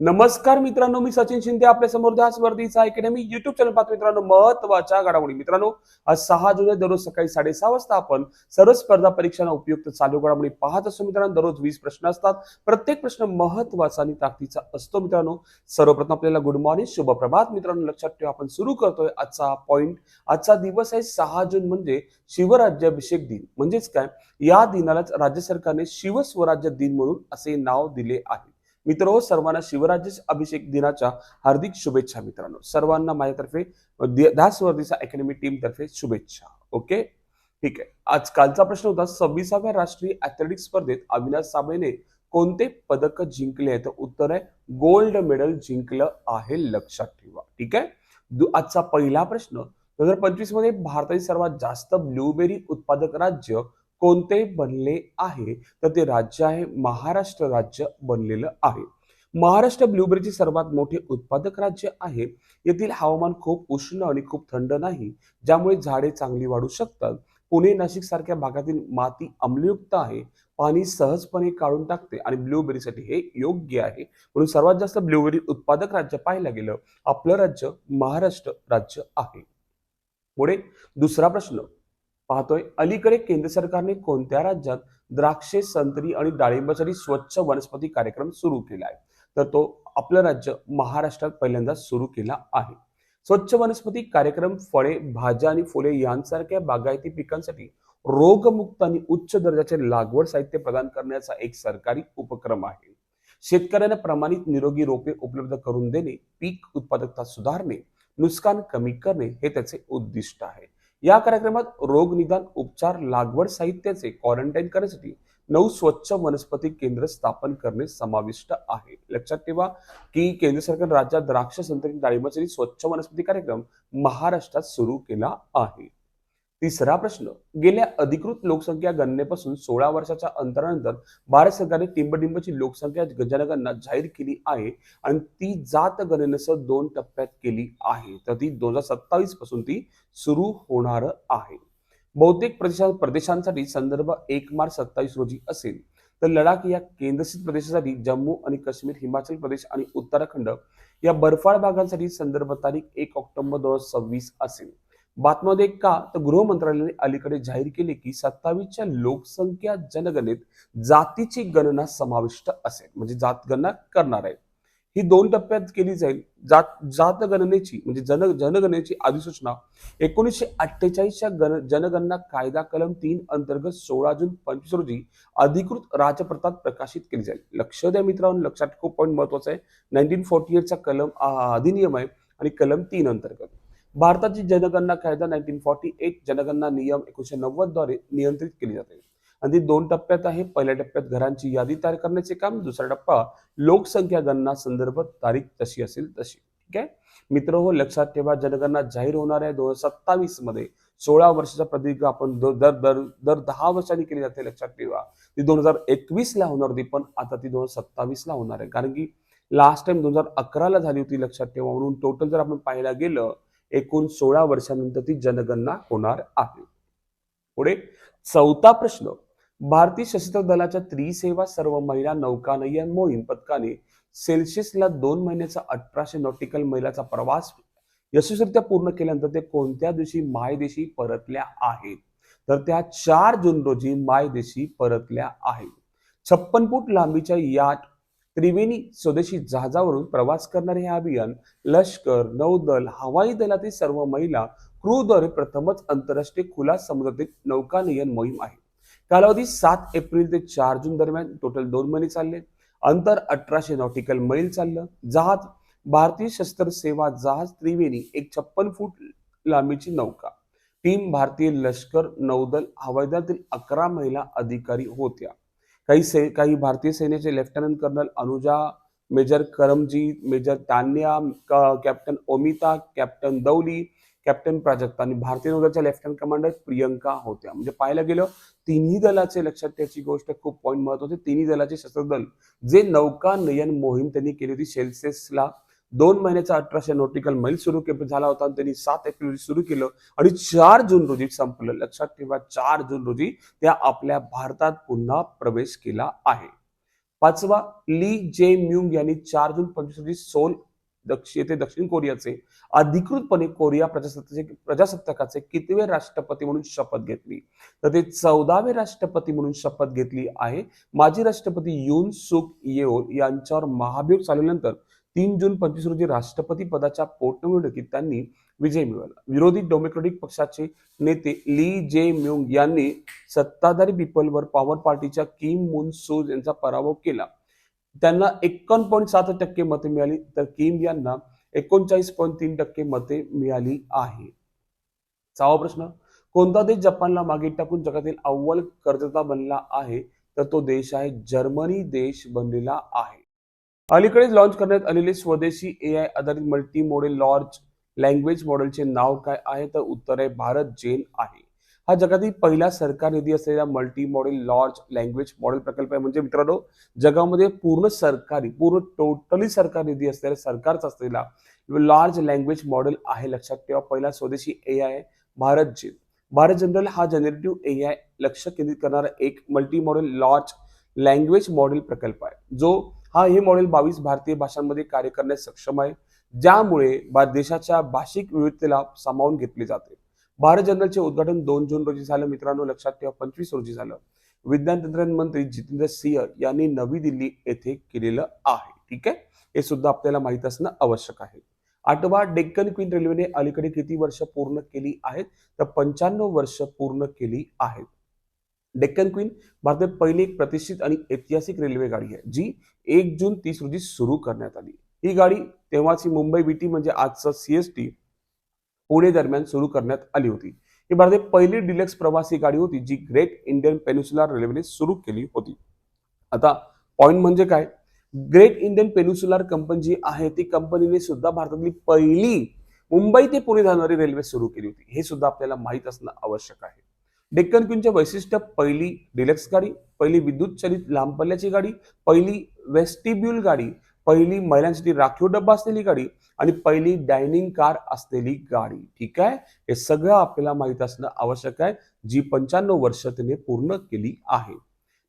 नमस्कार मित्रांनो मी सचिन शिंदे आपल्यासमोर ध्यास अकॅडमी युट्यूब चॅनल पाहतो मित्रांनो महत्त्वाच्या घडामोडी. मित्रांनो आज सहा जुलै दररोज सकाळी साडेसहा वाजता आपण सर्व स्पर्धा परीक्षांना उपयुक्त चालू घडामोडी पाहत असतो मित्रांनो. दररोज वीस प्रश्न असतात. प्रत्येक प्रश्न महत्त्वाचा आणि ताकदीचा असतो मित्रांनो. सर्वप्रथम आपल्याला गुड मॉर्निंग शुभ प्रभात मित्रांनो लक्षात ठेवा आपण सुरू करतोय आजचा पॉइंट आजचा दिवस आहे सहा जून म्हणजे शिवराज्याभिषेक दिन. म्हणजेच काय? या दिनालाच राज्य सरकारने शिवस्वराज्य दिन म्हणून असे नाव दिले आहे. मित्र सर्वांना शिवराज्य अभिषेक दिनाच्या हार्दिक शुभेच्छा मित्रांनो. सर्वांना माझ्यातर्फे दासवर्दीचा अकॅडमी टीम तर्फे शुभेच्छा. ओके? ठीक आहे. आज कालचा प्रश्न होता सव्वीसाव्या राष्ट्रीय ॲथलेटिक्स स्पर्धेत अविनाश साबळेने कोणते पदक जिंकले आहे तर उत्तर आहे गोल्ड मेडल जिंकलं आहे लक्षात ठेवा. ठीक आहे? दु- आजचा पहिला प्रश्न दोन हजार पंचवीसमध्ये भारतातील सर्वात जास्त ब्लूबेरी उत्पादक राज्य कोणते बनले आहे? तर ते राज्य आहे महाराष्ट्र राज्य बनलेलं आहे. महाराष्ट्र ब्लूबेरीचे सर्वात मोठे उत्पादक राज्य आहे. येथील हवामान खूप उष्ण आणि खूप थंड नाही ज्यामुळे झाडे चांगली वाढू शकतात. पुणे नाशिक सारख्या भागातील माती आम्लयुक्त आहे. पाणी सहजपणे काढून टाकते आणि ब्लूबेरीसाठी हे योग्य आहे. म्हणून सर्वात जास्त ब्लूबेरी उत्पादक राज्य पाहायला गेलं आपलं राज्य महाराष्ट्र राज्य आहे. पुढे दुसरा प्रश्न. पाहतोय अलीकडे केंद्र सरकारने कोणत्या राज्यात द्राक्षे संत्री आणि डाळिंबासाठी स्वच्छ वनस्पती कार्यक्रम सुरू केला आहे? तर तो आपलं राज्य महाराष्ट्रात पहिल्यांदा सुरू केला आहे. स्वच्छ वनस्पती कार्यक्रम फळे भाज्या आणि फुले यांसारख्या बागायती पिकांसाठी रोगमुक्त आणि उच्च दर्जाचे लागवड साहित्य प्रदान करण्याचा एक सरकारी उपक्रम आहे. शेतकऱ्यांना प्रमाणित निरोगी रोपे उपलब्ध करून देणे पीक उत्पादकता सुधारणे नुकसान कमी करणे हे त्याचे उद्दिष्ट आहे. या कार्यक्रमात रोग निदान उपचार लागवड साहित्याचे क्वारंटाईन करण्यासाठी नऊ स्वच्छ वनस्पती केंद्र स्थापन करणे समाविष्ट आहे. लक्षात ठेवा की केंद्र सरकार राज्यात द्राक्ष संत्री डाळिंबासाठी स्वच्छ वनस्पती कार्यक्रम महाराष्ट्रात सुरू केला आहे. तिसरा प्रश्न गेल्या अधिकृत लोकसंख्या गणनेपासून सोळा वर्षाच्या अंतरानंतर भारत सरकारने टिंबटिंबची लोकसंख्या जनगणना जाहीर केली आहे आणि ती जात गणनेसह दोन टप्प्यात केली आहे. तर ती दोन हजार सत्तावीसपासून ती सुरू होणार आहे. बहुतेक प्रदेशा प्रदेशांसाठी संदर्भ एक मार्च सत्तावीस रोजी असेल. तर लडाख या केंद्रशासित प्रदेशासाठी जम्मू आणि काश्मीर हिमाचल प्रदेश आणि उत्तराखंड या बर्फाळ भागांसाठी संदर्भ तारीख एक ऑक्टोबर दोन हजार सव्वीस असेल. बातम्यामध्ये का तर गृह मंत्रालयाने अलीकडे जाहीर केले की सत्तावीसच्या लोकसंख्या जनगणनेत जातीची गणना समाविष्ट असेल. म्हणजे जात गणना करणार आहे. ही दोन टप्प्यात केली जाईल. जात जात गणनेची म्हणजे जन जनगणनेची अधिसूचना एकोणीसशे अठ्ठेचाळीसच्या गण जनगणना कायदा कलम तीन अंतर्गत सोळा जून पंचवीस रोजी अधिकृत राजपत्रात प्रकाशित केली जाईल. लक्ष द्या मित्रांनो लक्षात खूप पॉईंट महत्त्वाचा आहे. नाईन्टीन फोर्टी एटचा कलम आ, अधिनियम आहे आणि कलम तीन अंतर्गत. भारताची जनगणना कायदा नाईन्टीन फॉर्टी एट जनगणना नियम एकोणीशे नव्वदद्वारे नियंत्रित केली जाते. आणि ती दोन टप्प्यात आहे. पहिल्या टप्प्यात घरांची यादी तयार करण्याचे काम दुसरा टप्पा लोकसंख्या गणना संदर्भ तारीख जशी असेल तशी. ठीक आहे? मित्र हो लक्षात ठेवा जनगणना जाहीर होणार आहे दोन हजार सत्तावीसमध्ये सोळा वर्षाचा प्रदीर्घ आपण दर दर दर दर दहा वर्षांनी केली जाते लक्षात ठेवा. ती दोन हजार एकवीस ला होणार होती पण आता ती दोन हजार सत्तावीस ला होणार आहे. कारण की लास्ट टाइम दोन हजार अकराला झाली होती लक्षात ठेवा. म्हणून टोटल जर आपण पाहायला गेलं एकूण सोळा वर्षानंतर ती जनगणना होणार आहे. पुढे चौथा प्रश्न. भारतीय सशस्त्र दलाच्या त्रिसेवा सर्व महिला नौकानयन मोहीम पथकाने सेल्सिअसला दोन महिन्याचा अठराशे नॉटिकल मैलाचा प्रवास यशस्वीरित्या पूर्ण केल्यानंतर ते कोणत्या दिवशी मायदेशी परतल्या आहेत? तर त्या चार जून रोजी मायदेशी परतल्या आहेत. छप्पन फूट लांबीच्या याट त्रिवेणी स्वदेशी जहाजावरून प्रवास करणारे हे अभियान लष्कर नौदल हवाई दलातील सर्व महिला क्रूद्वारे प्रथमच आंतरराष्ट्रीय खुला समुद्रातील नौकानयन मोहीम आहे. कालावधी सात एप्रिल ते चार जून दरम्यान टोटल दोन महिने चालले. अंतर अठराशे नॉटिकल मैल चाललं. जहाज भारतीय शस्त्र सेवा जहाज त्रिवेणी एक छप्पन फूट लांबीची नौका. टीम भारतीय लष्कर नौदल हवाई दलातील अकरा महिला अधिकारी होत्या. काही से काही भारतीय सेनेचे lieutenant colonel Anuja major Karamjit major Tanya क- captain Omita captain Dauli captain Prajakta आणि भारतीय नौदलाच्या लेफ्टनंट कमांडर प्रियंका होत्या. म्हणजे पाहायला गेलं तिन्ही दलाचे लक्षात त्याची गोष्ट खूप पॉईंट महत्वाची. तिन्ही दलाचे शस्त्र दल जे नौका नयन मोहीम त्यांनी केली होती सेल्सिअसला दोन महिन्याचा अठराशे नॉटिकल मैल सुरू के झाला होता आणि त्यांनी सात एप्रिल रोजी सुरू केलं आणि चार जून रोजी संपलं. लक्षात ठेवा चार जून रोजी त्या आपल्या भारतात पुन्हा प्रवेश केला आहे. पाचवा ली जे म्युंग यांनी चार जून पंचवीस रोजी सोल दक्षिण येथे दक्षिण कोरियाचे अधिकृतपणे कोरिया प्रजासत्ताचे प्रजासत्ताकाचे कितवे राष्ट्रपती म्हणून शपथ घेतली. तर ते चौदावे राष्ट्रपती म्हणून शपथ घेतली आहे. माजी राष्ट्रपती युन सुक येओल यांच्यावर महाभियोग चालवल्यानंतर तीन जून पंचवीस रोजी राष्ट्रपती पदाच्या पोटनिवडणुकीत त्यांनी विजय मिळवला. विरोधी डेमोक्रॅटिक पक्षाचे नेते ली जे म्युंग यांनी सत्ताधारी पीपलवर पॉवर पार्टीच्या किम मुन सूज यांचा पराभव केला. त्यांना एकोण पॉईंट सात टक्के मते मिळाली तर किम यांना एकोणचाळीस पॉईंट तीन टक्के मते मिळाली आहे. सहावा प्रश्न कोणता देश जपानला मागे टाकून जगातील अव्वल कर्जदार बनला आहे? तर तो देश आहे जर्मनी देश बनलेला आहे. अलीकडेच लॉन्च करण्यात आलेले स्वदेशी ए आय आधारित मल्टी मॉडेल लॉर्ज लँग्वेज मॉडेलचे नाव काय आहे? तर उत्तर आहे भारत जेन आहे. हा जगातील पहिला सरकार निधी असलेला multi model large language model प्रकल्प आहे. म्हणजे मित्रांनो जगामध्ये पूर्ण सरकारी पूर्ण टोटली सरकार निधी असलेला सरकारचा असलेला लार्ज लँग्वेज मॉडेल आहे लक्षात ठेवा. पहिला स्वदेशी A I Bharat Gen. Bharat general हा जनरेटिव्ह ए आय लक्ष केंद्रित करणारा एक multi model large language model प्रकल्प आहे. जो हा हे मॉडेल बावीस भारतीय भाषांमध्ये कार्य करण्यास सक्षम आहे ज्यामुळे देशाच्या भाषिक विविधतेला सामावून घेतले जाते. भारत जनरलचे उद्घाटन दोन जून रोजी झालं. मित्रांनो लक्षात ठेवा पंचवीस रोजी झालं. विज्ञान तंत्रज्ञान मंत्री जितेंद्र सिंह यांनी नवी दिल्ली येथे केलेलं आहे. ठीक आहे? हे सुद्धा आपल्याला माहीत असणं आवश्यक आहे. आठवा डेक्कन क्वीन रेल्वेने अलीकडे किती वर्ष पूर्ण केली आहेत? तर पंच्याण्णव वर्ष पूर्ण केली आहेत. डेक्कन क्वीन भारतात पहिली एक प्रतिष्ठित आणि ऐतिहासिक रेल्वे गाडी आहे जी एक जून तीस रोजी सुरू करण्यात आली. ही गाडी तेव्हाची मुंबई बीटी म्हणजे आजचा सीएसटी पुणे दरम्यान सुरू करण्यात आली होती. ही भारतात पहिली डिलक्स प्रवासी गाडी होती जी ग्रेट इंडियन पेन्युसुलर रेल्वेने सुरू केली होती. आता पॉइंट म्हणजे काय? ग्रेट इंडियन पेन्युसुलर कंपनी जी आहे ती कंपनीने सुद्धा भारतातली पहिली मुंबई ते पुणे जाणारी रेल्वे सुरू केली होती. हे सुद्धा आपल्याला माहीत असणं आवश्यक आहे. डेक्कन क्वीनचे वैशिष्ट्य पहिली डिलक्स गाडी पहिली विद्युत चलित लांब पल्ल्याची गाडी पहिली वेस्टिब्युल गाडी पहिली महिलांसाठी राखीव डब्बा असलेली गाडी आणि पहिली डायनिंग कार असलेली गाडी. ठीक आहे? हे सगळं आपल्याला माहीत असणं आवश्यक आहे जी पंच्याण्णव वर्ष तिने पूर्ण केली आहे.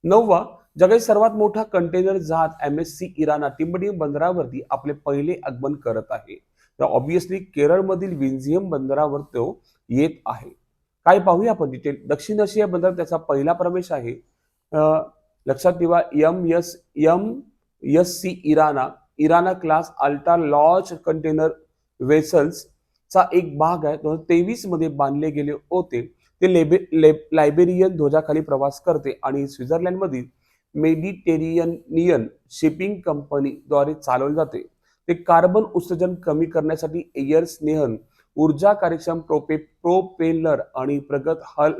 नववा जगातील सर्वात मोठा कंटेनर जहाज एम एस सी इराणा टिंबडी बंदरावरती आपले पहिले आगमन करत आहे. तर ऑब्विसली केरळमधील विंझियम बंदरावर तो येत आहे. काय पाहूया आपण डिटेल दक्षिण आशिया त्याचा पहिला प्रवेश आहे. लक्षात ठेवा M S M S C Irina. Irina class ultra large container vessels चा एक भाग आहे. दोन हजार तेवीसमध्ये बांधले गेले होते. ते लेबे ले लायबेरियन ध्वजाखाली प्रवास करते आणि स्वित्झर्लंडमधील मेडिटेरियनियन शिपिंग कंपनीद्वारे चालवले जाते. ते कार्बन उत्सर्जन कमी करण्यासाठी एअर स्नेहन ऊर्जा कार्यक्षम प्रोपे प्रोपेलर आणि प्रगत हल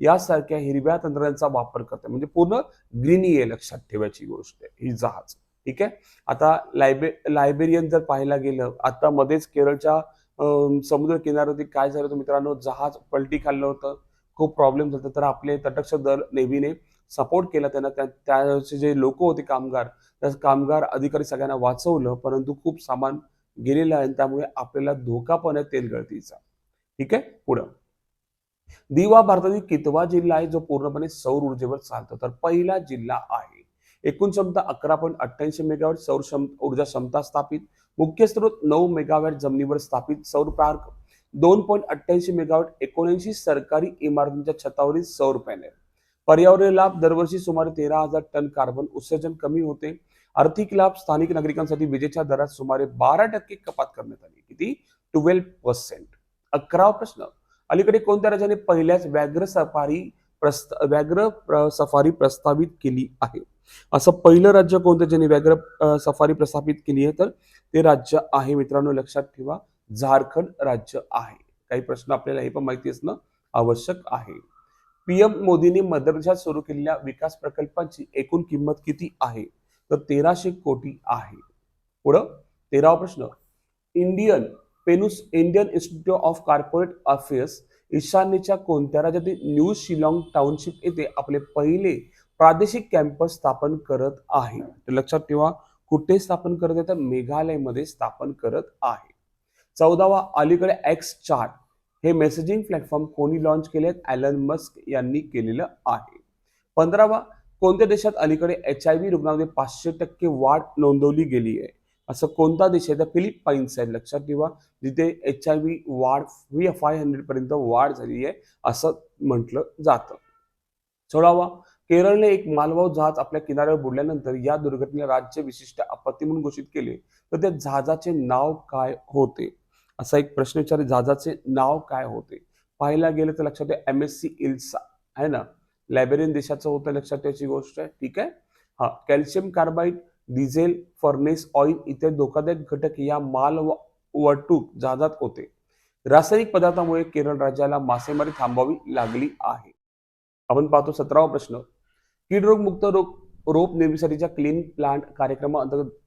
यासारख्या हिरव्या तंत्रज्ञानाचा वापर करते. म्हणजे पूर्ण ग्रीनी आहे लक्षात ठेवायची गोष्ट आहे. ही जहाज. ठीक आहे? आता लायबे लायबेरियन जर पाहायला गेलं आता मध्येच केरळच्या समुद्र किनाऱ्यावरती काय झालं होतं मित्रांनो? जहाज पलटी खाल्लं होतं. खूप प्रॉब्लेम झाला तर आपले तटक्ष दल नेव्हीने सपोर्ट केला. त्यांना त्या त्याचे जे लोक होते कामगार त्या कामगार अधिकारी सगळ्यांना वाचवलं. परंतु खूप सामान गेलेला आहे त्यामुळे आपल्याला धोका पण आहे तेलगळतीचा. ठीक आहे? पुढं. दिवा भारतातील कितवा जिल्हा आहे? जो पूर्णपणे सौर ऊर्जेवर चालतो. तर पहिला जिल्हा आहे. एकूण क्षमता अकरा पॉईंट अठ्ठ्याऐंशी मेगावॅट सौर ऊर्जा क्षमता स्थापित. मुख्य स्रोत नऊ मेगावॅट जमिनीवर स्थापित सौर पार्क. दोन पॉईंट अठ्ठ्याऐंशी मेगावॅट एकोणऐंशी सरकारी इमारतींच्या छतावरील सौर पॅनेल. पर्यावरणीय लाभ दरवर्षी सुमारे तेरा हजार टन कार्बन उत्सर्जन कमी होते. आर्थिक लाभ स्थानिक नागरिकांसाठी विजेच्या दरात सुमारे बारा टक्के कपात करण्यात आली. किती? ट्वेल्व पर्सेंट अकरावा प्रश्न. अलीकडे कोणत्या राज्याने पहिल्याच व्याघ्र सफारी प्रस्त व्याघ्र प्र- सफारी प्रस्तावित केली आहे? असं पहिलं राज्य कोणतं ज्याने व्याघ्र सफारी प्रस्थापित केली आहे? तर ते राज्य आहे. मित्रांनो लक्षात ठेवा झारखंड राज्य आहे. काही प्रश्न आपल्याला हे पण माहिती असणं आवश्यक आहे. पीएम मोदींनी मध्य प्रदेशात सुरू केलेल्या विकास प्रकल्पांची एकूण किंमत किती आहे? तर तेराशे कोटी आहे. पुढं तेरावा प्रश्न. Indian पेनुस Indian institute of corporate affairs ईशान्येच्या कोणत्या राज्यातील न्यू शिलाँग टाउनशिप येथे आपले पहिले प्रादेशिक कॅम्पस स्थापन करत आहे? तर लक्षात ठेवा. कुठे स्थापन करत आहे? तर मेघालयमध्ये स्थापन करत आहे. चौदावा अलीकडे एक्स चार्ट. हे मेसेजिंग प्लॅटफॉर्म कोणी लॉन्च केले आहेत ॲलन मस्क यांनी केलेलं आहे. पंधरावा कोणत्या देशात अलीकडे एच आय व्ही रुग्णांमध्ये पाचशे टक्के वाढ नोंदवली गेली आहे? असं कोणता देश आहे? तर फिलिपाईन्स आहे. लक्षात ठेवा जिथे एच आय व्ही वाढ व्ही फाय हंड्रेड पर्यंत वाढ झाली आहे असं म्हटलं जातं. सोळावा केरळने एक मालवाहू जहाज आपल्या किनाऱ्यावर बुडल्यानंतर या दुर्घटनेला राज्य विशिष्ट आपत्ती म्हणून घोषित केले. तर त्या जहाजाचे नाव काय होते? असा एक प्रश्न विचारले. जहाजाचे नाव काय होते? पाहायला गेलं तर लक्षात एम एस सी इल्सा आहे ना? लॅबेरियन देशाचं होतं लक्षात ठेवायची गोष्ट आहे. ठीक आहे? हा calcium carbide diesel furnace oil इत्यादी धोकादायक घटक या माल वाटूक जहाजात होते. रासायनिक पदार्थामुळे केरळ राज्याला मासेमारी थांबवावी लागली आहे. आपण पाहतो सतरावा प्रश्न. कीड रोग मुक्त रोग रोप निर्मितीसाठीच्या क्लीन प्लांट कार्यक्रमा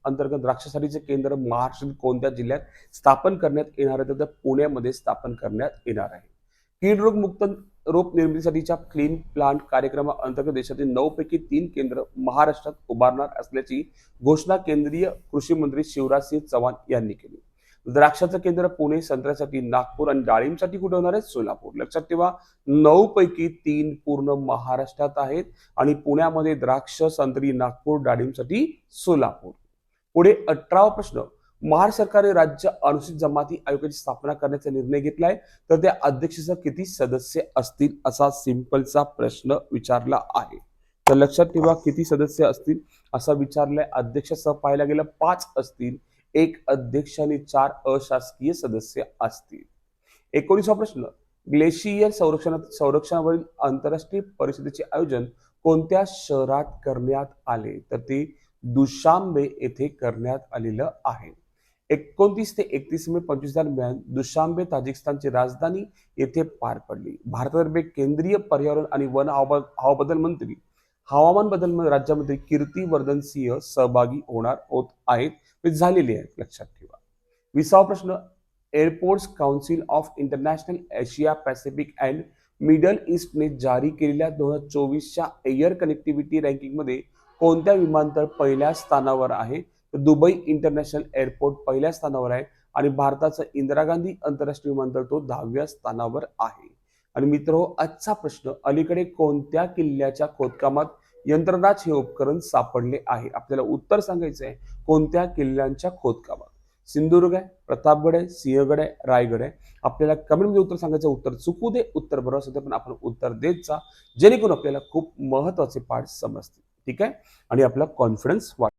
अंतर्गत द्राक्षासाठीचे केंद्र महाराष्ट्रातील कोणत्या जिल्ह्यात स्थापन करण्यात येणार आहे तर पुण्यामध्ये स्थापन करण्यात येणार आहे. कीड रोग मुक्त रोप निर्मितीसाठीच्या क्लीन प्लांट कार्यक्रमाअंतर्गत देशातील नऊ पैकी तीन केंद्र महाराष्ट्रात उभारणार असल्याची घोषणा केंद्रीय कृषी मंत्री शिवराज सिंह चव्हाण यांनी केली. द्राक्षाचं केंद्र पुणे संत्र्यासाठी नागपूर आणि डाळिंबसाठी कुठे होणार आहे? सोलापूर. लक्षात ठेवा नऊ पैकी तीन पूर्ण महाराष्ट्रात आहेत आणि पुण्यामध्ये द्राक्ष संत्री नागपूर डाळिंबसाठी सोलापूर. पुढे अठरावा प्रश्न. महाराष्ट्र सरकारने राज्य अनुसूचित जमाती आयोगाची स्थापना करण्याचा निर्णय घेतलाय. तर त्या अध्यक्षसह किती सदस्य असतील असा सिंपलचा प्रश्न विचारला आहे. तर लक्षात ठेवा किती सदस्य असतील असा विचारलाय. अध्यक्षसह पाहायला गेलं पाच असतील. एक अध्यक्ष आणि चार अशासकीय सदस्य असतील. एकोणीसा प्रश्न ग्लेशियर संरक्षण संरक्षणावरील आंतरराष्ट्रीय परिषदेचे आयोजन कोणत्या शहरात करण्यात आले? तर ते दुशांबे येथे करण्यात आलेलं आहे. एकोणतीस ते एकतीस मे पंचवीस दरम्यान दुशांबे ताजिकिस्तानची राजधानी येथे पार पडली. भारतातर्फे केंद्रीय पर्यावरण आणि वन हवामान हवाबदल मंत्री हवामान बदल म- राज्यामध्ये कीर्तिवर्धन सिंह सहभागी होणार होत आहेत झालेले आहेत. लक्षात ठेवा. विसावा प्रश्न airports council of international Asia Pacific and middle ईस्टने जारी केलेल्या दोन हजार चोवीसच्या एअर कनेक्टिव्हिटी रँकिंगमध्ये कोणत्या विमानतळ पहिल्या स्थानावर आहे? तर दुबई इंटरनॅशनल एअरपोर्ट पहिल्या स्थानावर आहे आणि भारताचा इंदिरा गांधी आंतरराष्ट्रीय विमानतळ तो दहाव्या स्थानावर आहे. आणि मित्र आजचा प्रश्न अलीकडे कोणत्या किल्ल्याच्या खोदकामात यंत्रणाच हे उपकरण सापडले आहे? आपल्याला उत्तर सांगायचं आहे कोणत्या किल्ल्यांच्या खोदकामात? सिंधुदुर्ग आहे प्रतापगड आहे सिंहगड आहे रायगड आहे. आपल्याला कमेंटमध्ये उत्तर सांगायचं उत्तर चुकू दे उत्तर बरोबर असते पण आपण उत्तर देत जा. जेणेकरून आपल्याला खूप महत्त्वाचे पाठ समजतील. ठीक आहे? आणि आपला कॉन्फिडन्स वाढ